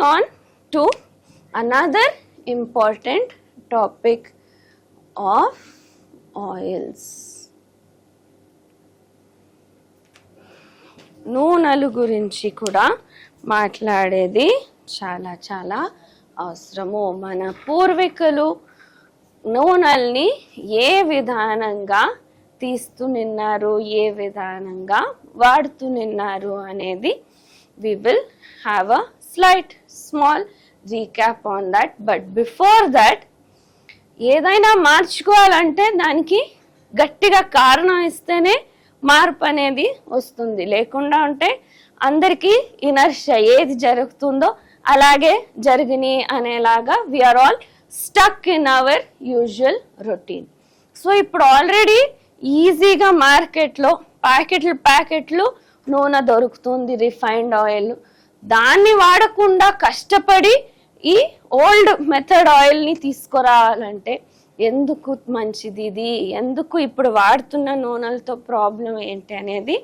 Moving on to another important topic of oils నూనెలు గురించి కూడా మాట్లాడేది చాలా చాలా అవసరము. మన పూర్వీకులు నూనెల్ని ఏ విధానంగా తీస్తూ నిన్నారు ఏ విధానంగా వాడుతూ నిన్నారు అనేది we will have a slight small recap on that but before that ఏదైనా మార్చుకోవాలంటే దానికి గట్టిగా కారణం ఇస్తేనే మార్పు అనేది వస్తుంది. లేకుండా ఉంటే అందరికీ ఇనర్షియా ఏది జరుగుతుందో అలాగే జరిగినాయి అనేలాగా we are all stuck in our usual routine so ఇప్పుడు ఆల్రెడీ ఈజీగా మార్కెట్లో ప్యాకెట్లు ప్యాకెట్లు నూనె దొరుకుతుంది రిఫైన్డ్ ఆయిల్ దాన్ని వాడకుండా కష్టపడి ఈ ఓల్డ్ మెథడ్ ఆయిల్ని తీసుకురావాలంటే ఎందుకు మంచిది ఇది? ఎందుకు ఇప్పుడు వాడుతున్న నూనెలతో ప్రాబ్లం ఏంటి అనేది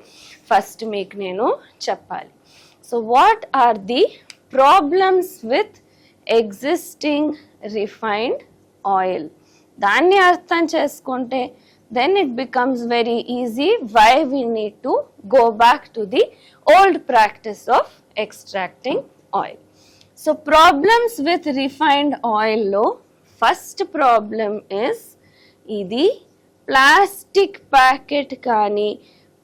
ఫస్ట్ మీకు నేను చెప్పాలి. So what are the problems with existing refined oil? దాన్ని అర్థం చేసుకుంటే then it becomes very easy why we need to go back to the old practice of extracting oil so problems with refined ఆయిల్లో first problem is ఇది plastic packet కానీ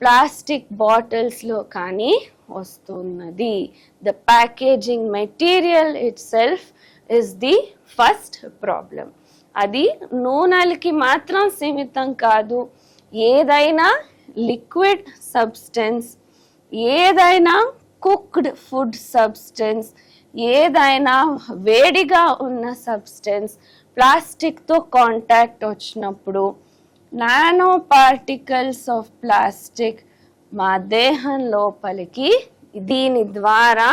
plastic బాటిల్స్లో కానీ వస్తున్నది. The packaging material itself is the first problem అది నూనెలకి మాత్రం సీమితం కాదు. ఏదైనా లిక్విడ్ సబ్స్టెన్స్ ఏదైనా కుక్డ్ ఫుడ్ సబ్స్టెన్స్ ఏదైనా వేడిగా ఉన్న సబ్స్టెన్స్ ప్లాస్టిక్తో కాంటాక్ట్ వచ్చినప్పుడు నానో పార్టికల్స్ ఆఫ్ ప్లాస్టిక్ మా దేహం లోపలికి దీని ద్వారా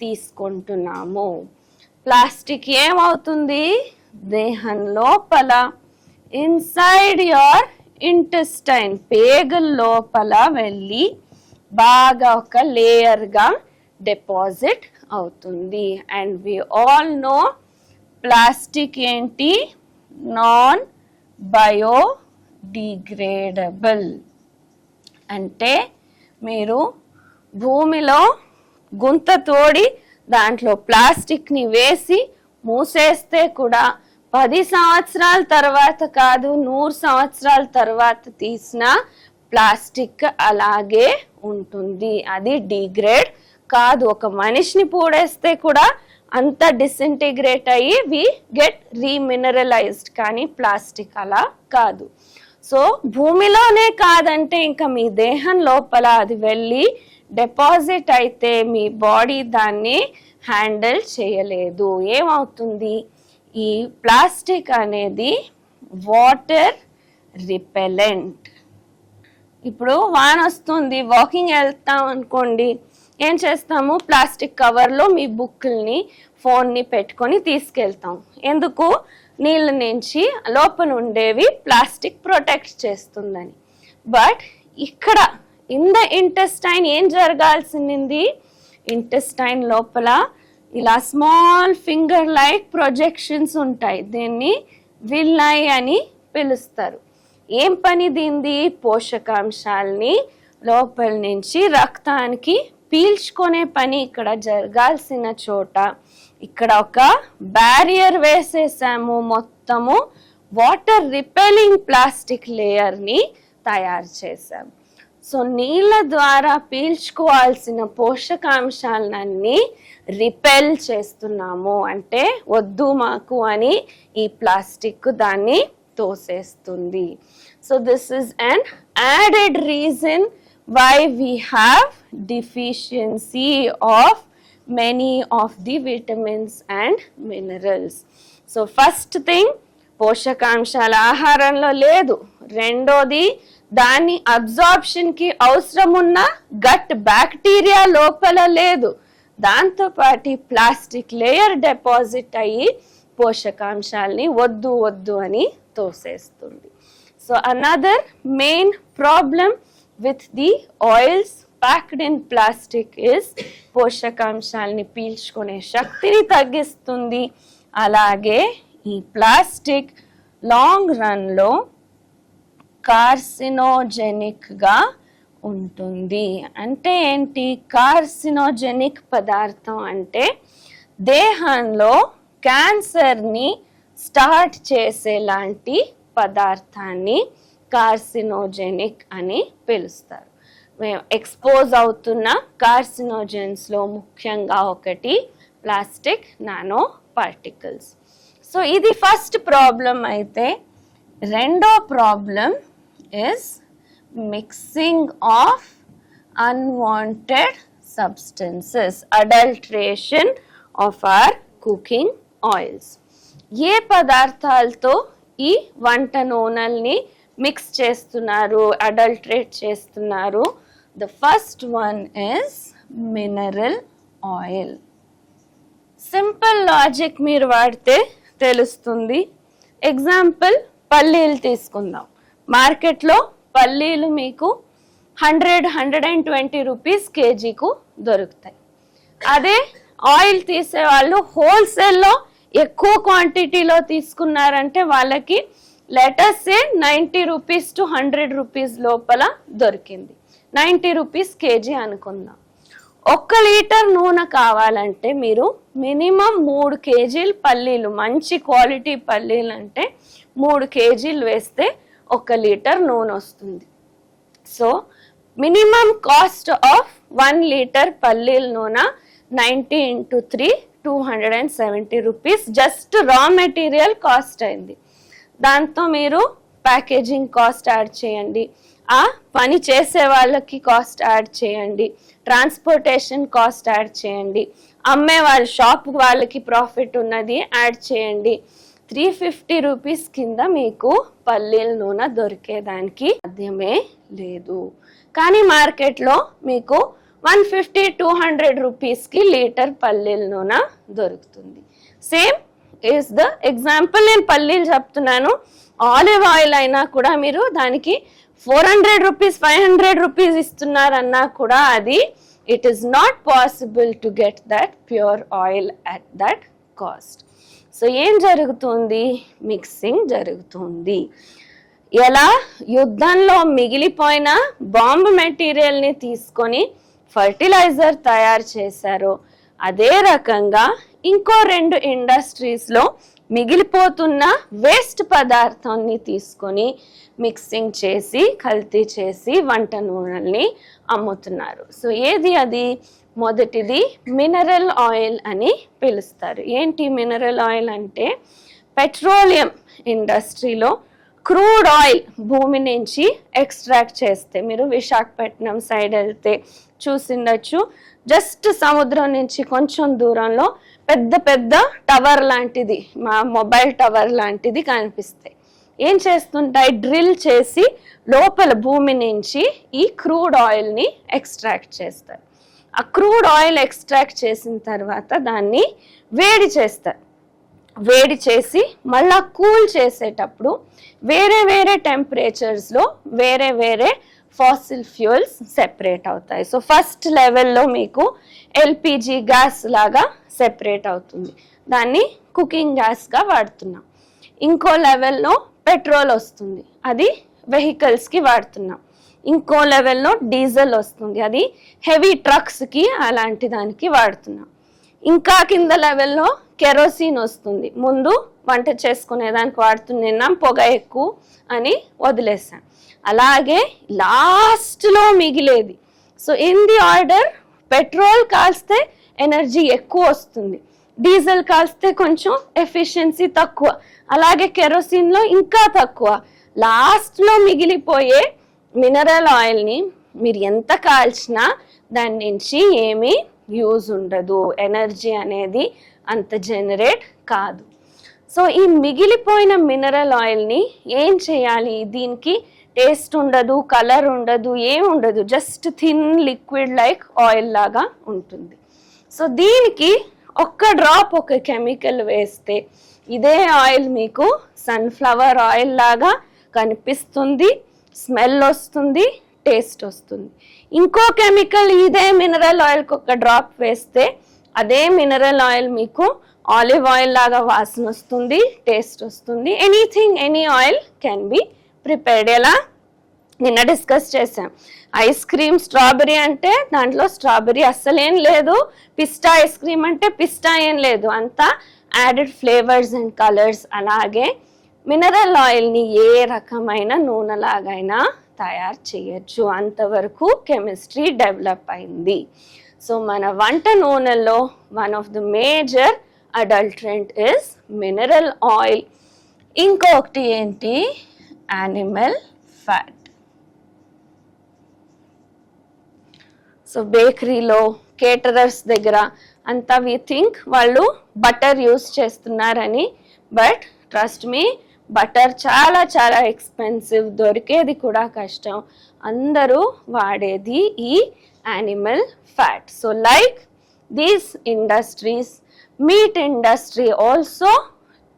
తీసుకుంటున్నాము. ప్లాస్టిక్ ఏమవుతుంది? దేహం లోపల ఇన్సైడ్ యోర్ ఇంటెస్టైన్ పేగుల లోపల వెళ్ళి బాగా ఒక లేయర్గా డిపాజిట్ అవుతుంది. And we all know plastic ఏంటి? నాన్ బయోడిగ్రేడబుల్ అంటే మీరు భూమిలో గుంత తోడి దాంట్లో ప్లాస్టిక్ని వేసి మూసేస్తే కూడా పది సంవత్సరాల తర్వాత కాదు నూరు సంవత్సరాల తర్వాత తీసిన ప్లాస్టిక్ అలాగే ఉంటుంది. అది డిగ్రేడ్ కాదు. ఒక మనిషిని పూడేస్తే కూడా అంత డిసింటిగ్రేట్ అయ్యి వి గెట్ రీమినరలైజ్డ్ కానీ ప్లాస్టిక్ అలా కాదు. సో భూమిలోనే కాదంటే ఇంకా మీ దేహం లోపల అది వెళ్ళి డిపాజిట్ అయితే మీ బాడీ దాన్ని హ్యాండిల్ చేయలేదు. ఏమవుతుంది? ఈ ప్లాస్టిక్ అనేది వాటర్ రిపెలెంట్ ఇప్పుడు వాన వస్తుంది వాకింగ్ వెళ్తాం అనుకోండి ఏం చేస్తాము? ప్లాస్టిక్ కవర్లో మీ బుక్కుల్ని ఫోన్ని పెట్టుకొని తీసుకెళ్తాం. ఎందుకు? నీళ్ళ నుంచి లోపల ఉండేవి ప్లాస్టిక్ ప్రొటెక్ట్ చేస్తుందని. బట్ ఇక్కడ ఇన్ ద ఇంటెస్టైన్ ఏం జరగాల్సింది ఇంటెస్టైన్ లోపల ఇలా స్మాల్ ఫింగర్ లైక్ ప్రొజెక్షన్స్ ఉంటాయి. దీన్ని విల్లై అని పిలుస్తారు. ఏం పని దీంది పోషకాంశాలని? లోపల నుంచి రక్తానికి పీల్చుకునే పని ఇక్కడ జరగాల్సిన చోట. ఇక్కడ ఒక బ్యారియర్ వేసేసాము మొత్తము. వాటర్ రిపెలింగ్ ప్లాస్టిక్ లేయర్ని తయారు చేసాము సో నీళ్ళ ద్వారా పీల్చుకోవాల్సిన పోషకాంశాలన్నీ రిపెల్ చేస్తున్నాము. అంటే వద్దు మాకు అని ఈ ప్లాస్టిక్ దాన్ని తోసేస్తుంది. So this is an added reason why we have deficiency of many of the vitamins and minerals so first thing పోషకాంశాల ఆహారంలో లేదు. రెండోది దాని అబ్జార్ప్షన్కి అవసరం ఉన్న గట్ బ్యాక్టీరియా లోపల లేదు. దాంతోపాటి ప్లాస్టిక్ లేయర్ డిపాజిట్ అయ్యి పోషకాంశాలని వద్దు వద్దు అని తోసేస్తుంది so another main problem with the oils packed in plastic is పోషకాంశాలని పీల్చుకునే శక్తిని తగ్గిస్తుంది. అలాగే ఈ ప్లాస్టిక్ లాంగ్ రన్లో కార్సినోజెనిక్గా ఉంటుంది. అంటే ఏంటి? కార్సినోజెనిక్ పదార్థం అంటే దేహంలో క్యాన్సర్ని స్టార్ట్ చేసేలాంటి పదార్థాన్ని కార్సినోజెనిక్ అని పిలుస్తారు. మేము ఎక్స్పోజ్ అవుతున్న కార్సినోజెన్స్లో ముఖ్యంగా ఒకటి ప్లాస్టిక్ నానో పార్టికల్స్. సో ఇది ఫస్ట్ ప్రాబ్లం అయితే రెండో problem is mixing of unwanted substances adulteration of our cooking oils. ఏ పదార్థాలతో ఈ వంట నూనెల్ని మిక్స్ చేస్తున్నారు అడల్ట్రేట్ చేస్తున్నారు? The first one is mineral oil simple logic మీరు వాడితే తెలుస్తుంది. ఎగ్జాంపుల్ పల్లీలు తీసుకుందాం. మార్కెట్లో పల్లీలు మీకు hundred hundred and twenty rupees కేజీకు దొరుకుతాయి. అదే ఆయిల్ తీసేవాళ్ళు హోల్సేల్లో ఎక్కువ క్వాంటిటీలో తీసుకున్నారంటే వాళ్ళకి లెటర్సే ninety rupees to hundred rupees లోపల దొరికింది. నైంటీ రూపీస్ కేజీ అనుకుందాం. ఒక్క లీటర్ నూనె కావాలంటే మీరు మినిమం మూడు కేజీలు పల్లీలు మంచి క్వాలిటీ పల్లీలు అంటే మూడు కేజీలు వేస్తే ఒక లీటర్ నూనె వస్తుంది. So minimum cost of one litre పల్లీల నూనె ninety into three two hundred and seventy rupees. Just raw material cost అయింది. దాంతో మీరు ప్యాకేజింగ్ కాస్ట్ యాడ్ చేయండి. ఆ పని చేసే వాళ్ళకి కాస్ట్ యాడ్ చేయండి. ట్రాన్స్పోర్టేషన్ కాస్ట్ యాడ్ చేయండి. అమ్మే వాళ్ళ షాప్ వాళ్ళకి ప్రాఫిట్ ఉన్నది యాడ్ చేయండి. త్రీ ఫిఫ్టీ రూపీస్ కింద మీకు పల్లీల నూనె దొరికేదానికి సాధ్యమే లేదు. కానీ మార్కెట్లో మీకు వన్ ఫిఫ్టీ టూ హండ్రెడ్ రూపీస్కి లీటర్ పల్లీల నూనె దొరుకుతుంది. సేమ్ ఈస్ ద ఎగ్జాంపుల్ నేను పల్లీలు చెప్తున్నాను. ఆలివ్ ఆయిల్ అయినా కూడా మీరు దానికి four hundred rupees five hundred rupees ఇస్తున్నారన్నా కూడా అది it is not possible to get that pure oil at that cost. So ఏం జరుగుతుంది? మిక్సింగ్ జరుగుతుంది. ఎలా? యుద్ధంలో మిగిలిపోయిన బాంబు మెటీరియల్ని తీసుకొని ఫర్టిలైజర్ తయారు చేశారో. అదే రకంగా ఇంకో రెండు ఇండస్ట్రీస్లో మిగిలిపోతున్న వేస్ట్ పదార్థాన్ని తీసుకొని మిక్సింగ్ చేసి కల్తీ చేసి వంట నూనెల్ని అమ్ముతున్నారు. సో ఏది అది? మొదటిది మినరల్ ఆయిల్ అని పిలుస్తారు. ఏంటి మినరల్ ఆయిల్ అంటే పెట్రోలియం ఇండస్ట్రీలో క్రూడ్ ఆయిల్ భూమి నుంచి ఎక్స్ట్రాక్ట్ చేస్తే మీరు విశాఖపట్నం సైడ్ వెళ్తే చూసిండొచ్చు. జస్ట్ సముద్రం నుంచి కొంచెం దూరంలో పెద్ద పెద్ద టవర్ లాంటిది మా మొబైల్ టవర్ లాంటిది కనిపిస్తాయి ఏం చేస్తుంటాయి? డ్రిల్ చేసి లోపల భూమి నుంచి ఈ క్రూడ్ ఆయిల్ని ఎక్స్ట్రాక్ట్ చేస్తారు. ఆ క్రూడ్ ఆయిల్ ఎక్స్ట్రాక్ట్ చేసిన తర్వాత దాన్ని వేడి చేస్తారు. వేడి చేసి మళ్ళా కూల్ చేసేటప్పుడు వేరే వేరే టెంపరేచర్స్లో వేరే వేరే ఫాసిల్ ఫ్యూయల్స్ సెపరేట్ అవుతాయి. సో ఫస్ట్ లెవెల్లో మీకు ఎల్పిజి గ్యాస్ లాగా సెపరేట్ అవుతుంది. దాన్ని కుకింగ్ గ్యాస్గా వాడుతున్నాం. ఇంకో లెవెల్లో పెట్రోల్ వస్తుంది. అది వెహికల్స్కి వాడుతున్నాం. ఇంకో లెవెల్లో డీజిల్ వస్తుంది. అది హెవీ ట్రక్స్కి అలాంటి దానికి వాడుతున్నాం. ఇంకా కింద లెవెల్లో కెరోసిన్ వస్తుంది. ముందు వంట చేసుకునేదానికి వాడుతున్నాం పొగ ఎక్కువ అని వదిలేసాను అలాగే లాస్ట్లో మిగిలేది. So in the order petrol కాల్స్తే energy ఎక్కువ వస్తుంది. డీజిల్ కాల్స్తే కొంచెం ఎఫిషియన్సీ తక్కువ. అలాగే కెరోసిన్లో ఇంకా తక్కువ. లాస్ట్లో మిగిలిపోయే మినరల్ ఆయిల్ని మీరు ఎంత కాల్చినా దాని నుంచి ఏమీ యూజ్ ఉండదు. ఎనర్జీ అనేది అంత జనరేట్ కాదు. సో ఈ మిగిలిపోయిన మినరల్ ఆయిల్ని ఏం చేయాలి? దీనికి టేస్ట్ ఉండదు కలర్ ఉండదు ఏం ఉండదు just thin liquid like oil లాగా ఉంటుంది. సో దీనికి ఒక్క డ్రాప్ ఒక కెమికల్ వేస్తే ఇదే ఆయిల్ మీకు సన్ఫ్లవర్ ఆయిల్ లాగా కనిపిస్తుంది స్మెల్ వస్తుంది టేస్ట్ వస్తుంది. ఇంకో కెమికల్ ఇదే మినరల్ ఆయిల్కి ఒక డ్రాప్ వేస్తే అదే మినరల్ ఆయిల్ మీకు ఆలివ్ ఆయిల్ లాగా వాసన వస్తుంది టేస్ట్ వస్తుంది. Anything any oil can be prepared ఎలా? నిన్న డిస్కస్ చేసాం ఐస్ క్రీమ్ స్ట్రాబెరీ అంటే దాంట్లో స్ట్రాబెరీ అస్సలేం లేదు. పిస్టా ఐస్ క్రీమ్ అంటే పిస్టా ఏం లేదు. అంతా యాడెడ్ ఫ్లేవర్స్ అండ్ కలర్స్ అలాగే మినరల్ ఆయిల్ని ఏ రకమైన నూనెలాగైనా తయారు చేయొచ్చు. అంతవరకు కెమిస్ట్రీ డెవలప్ అయింది. సో మన వంట నూనెలో one of the major adulterant is mineral oil ఇంకొకటి ఏంటి? యానిమల్ ఫ్యాట్ సో బేకరీలో కేటరర్స్ దగ్గర అంతా వి థింక్ వాళ్ళు బటర్ యూస్ చేస్తున్నారని. బట్ ట్రస్ట్ మీ బటర్ చాలా చాలా ఎక్స్పెన్సివ్ దొరికేది కూడా కష్టం. అందరూ వాడేది ఈ animal fat so like these industries meat industry also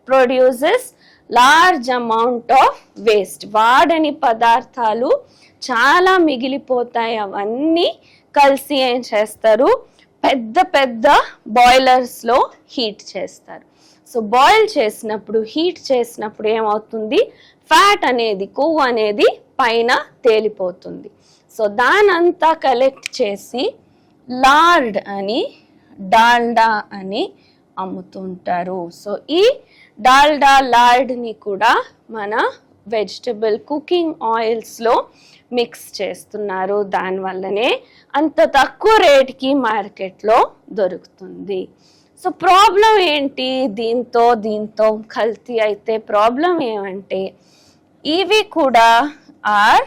produces large amount of waste వాడని పదార్థాలు చాలా మిగిలిపోతాయి. అవన్నీ కలిసి ఏం చేస్తారు? పెద్ద పెద్ద బాయిలర్స్లో హీట్ చేస్తారు. సో బాయిల్ చేసినప్పుడు హీట్ చేసినప్పుడు ఏమవుతుంది? ఫ్యాట్ అనేది కొవ్వు అనేది పైన తేలిపోతుంది. సో దానంతా కలెక్ట్ చేసి లార్డ్ అని డాల్డా అని అమ్ముతుంటారు. సో ఈ డాల్డా లార్డ్ని కూడా మన వెజిటబుల్ కుకింగ్ ఆయిల్స్లో మిక్స్ చేస్తున్నారు. దానివల్లనే అంత తక్కువ రేట్కి మార్కెట్లో దొరుకుతుంది. సో ప్రాబ్లం ఏంటి? దీంతో దీంతో కల్తీ అయితే ప్రాబ్లం ఏమంటే ఇవి కూడా ఆర్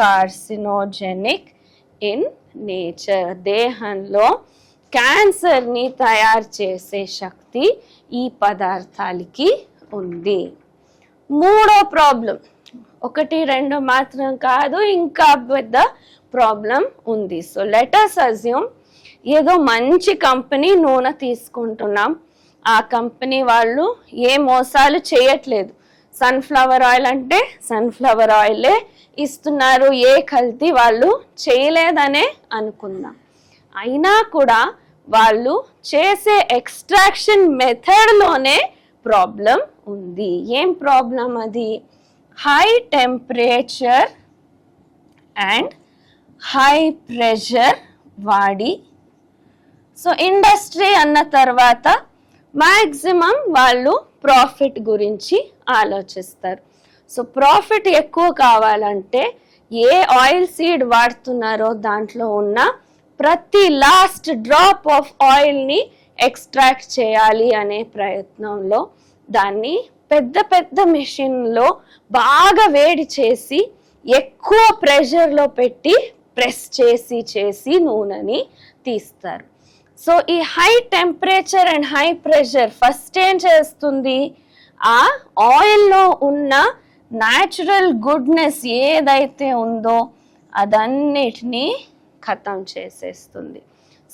కార్సినోజెనిక్ ఇన్ నేచర్ దేహంలో క్యాన్సర్ని తయారు చేసే శక్తి ఈ పదార్థాలకి ఉంది. మూడో ప్రాబ్లం ఒకటి రెండు మాత్రం కాదు ఇంకా పెద్ద ప్రాబ్లం ఉంది. సో లెటర్స్ అజ్యూమ్ ఏదో మంచి కంపెనీ నూనె తీసుకుంటున్నాం. ఆ కంపెనీ వాళ్ళు ఏ మోసాలు చేయట్లేదు. సన్ఫ్లవర్ ఆయిల్ అంటే సన్ఫ్లవర్ ఆయిలే ఇస్తున్నారు. ఏ కల్తీ వాళ్ళు చేయలేదనే అనుకుందాం. అయినా కూడా వాళ్ళు చేసే ఎక్స్ట్రాక్షన్ మెథడ్లోనే ప్రాబ్లం ఉంది. ఏం ప్రాబ్లం అది? High temperature and high pressure వాడి. సో ఇండస్ట్రీ అన్న తర్వాత మ్యాక్సిమం వాళ్ళు ప్రాఫిట్ గురించి ఆలోచిస్తారు. సో ప్రాఫిట్ ఎక్కువ కావాలంటే ఏ ఆయిల్ సీడ్ వాడుతున్నారో దాంట్లో ఉన్న ప్రతి లాస్ట్ డ్రాప్ ఆఫ్ ఆయిల్ని ఎక్స్ట్రాక్ట్ చేయాలి అనే ప్రయత్నంలో దాన్ని పెద్ద పెద్ద మెషిన్లో బాగా వేడి చేసి ఎక్కువ ప్రెషర్లో పెట్టి ప్రెస్ చేసి చేసి నూనెని తీస్తారు. సో ఈ high temperature and high pressure first ఏం చేస్తుంది? ఆ ఆయిల్లో ఉన్న న్యాచురల్ గుడ్నెస్ ఏదైతే ఉందో అదన్నిటినీ ఖతం చేసేస్తుంది.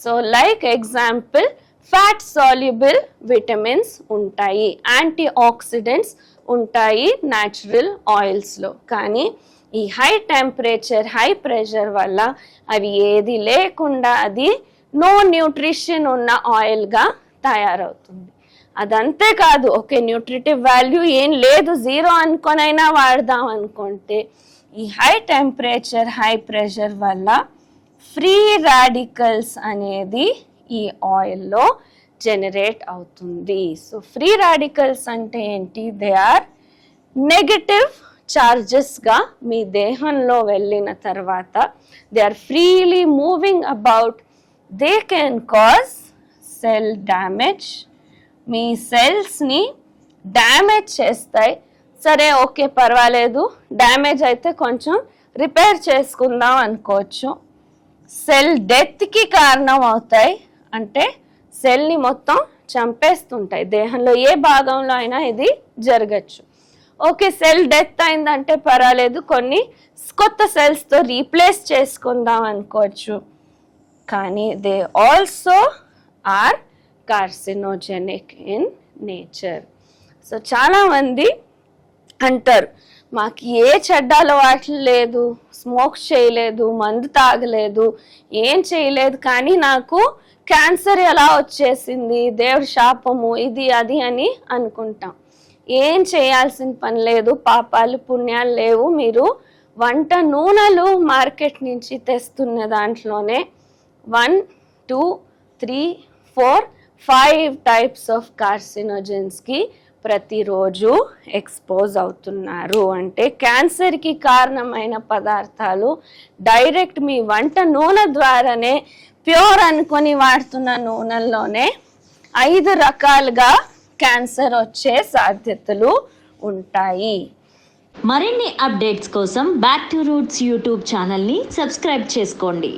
So like example fat soluble vitamins ఉంటాయి యాంటీ ఆక్సిడెంట్స్ ఉంటాయి న్యాచురల్ ఆయిల్స్లో కానీ ఈ హై టెంపరేచర్ హై ప్రెషర్ వల్ల అవి ఏది లేకుండా అది నో న్యూట్రిషన్ ఉన్న ఆయిల్గా తయారవుతుంది. అదంతే కాదు. ఓకే న్యూట్రిటివ్ వాల్యూ ఏం లేదు. జీరో అనుకొనైనా వాడదాం అనుకుంటే ఈ హై టెంపరేచర్ హై ప్రెషర్ వల్ల ఫ్రీ రాడికల్స్ అనేది ఈ ఆయిల్లో జనరేట్ అవుతుంది. సో ఫ్రీ రాడికల్స్ అంటే ఏంటి? దే ఆర్ నెగటివ్ చార్జెస్గా మీ దేహంలో వెళ్ళిన తర్వాత they are freely moving about they can cause cell damage మీ సెల్స్ని డ్యామేజ్ చేస్తాయి. సరే ఓకే పర్వాలేదు. డ్యామేజ్ అయితే కొంచెం రిపేర్ చేసుకుందాం అనుకోవచ్చు. సెల్ డెత్కి కారణం అవుతాయి అంటే సెల్ని మొత్తం చంపేస్తుంటాయి. దేహంలో ఏ భాగంలో అయినా ఇది జరగచ్చు. ఓకే సెల్ డెత్ అయిందంటే పర్వాలేదు. కొన్ని కొత్త సెల్స్తో రీప్లేస్ చేసుకుందాం అనుకోవచ్చు. కానీ they also are carcinogenic in nature so చాలామంది అంటారు మాకు ఏ చెడ్డ అలవాట్లు లేదు స్మోక్ చేయలేదు మందు తాగలేదు ఏం చేయలేదు కానీ నాకు క్యాన్సర్ ఎలా వచ్చేసింది దేవుడి శాపము ఇది అది అని అనుకుంటాం. ఏం చేయాల్సిన పని లేదు పాపాలు పుణ్యాలు లేవు మీరు వంట నూనెలు మార్కెట్ నుంచి తెస్తున్న దాంట్లోనే one two three four five types of కార్సినోజెన్స్కి ప్రతిరోజు ఎక్స్పోజ్ అవుతున్నారు. అంటే క్యాన్సర్కి కారణమైన పదార్థాలు డైరెక్ట్ మీ వంట నూనె ద్వారానే ప్యూర్ అనుకొని వాడుతున్న నూనెల్లోనే ఐదు రకాలుగా క్యాన్సర్ వచ్చే సాధ్యతలు ఉంటాయి. మరిన్ని అప్డేట్స్ కోసం బ్యాక్ టు రూట్స్ యూట్యూబ్ ఛానల్ని సబ్స్క్రైబ్ చేసుకోండి.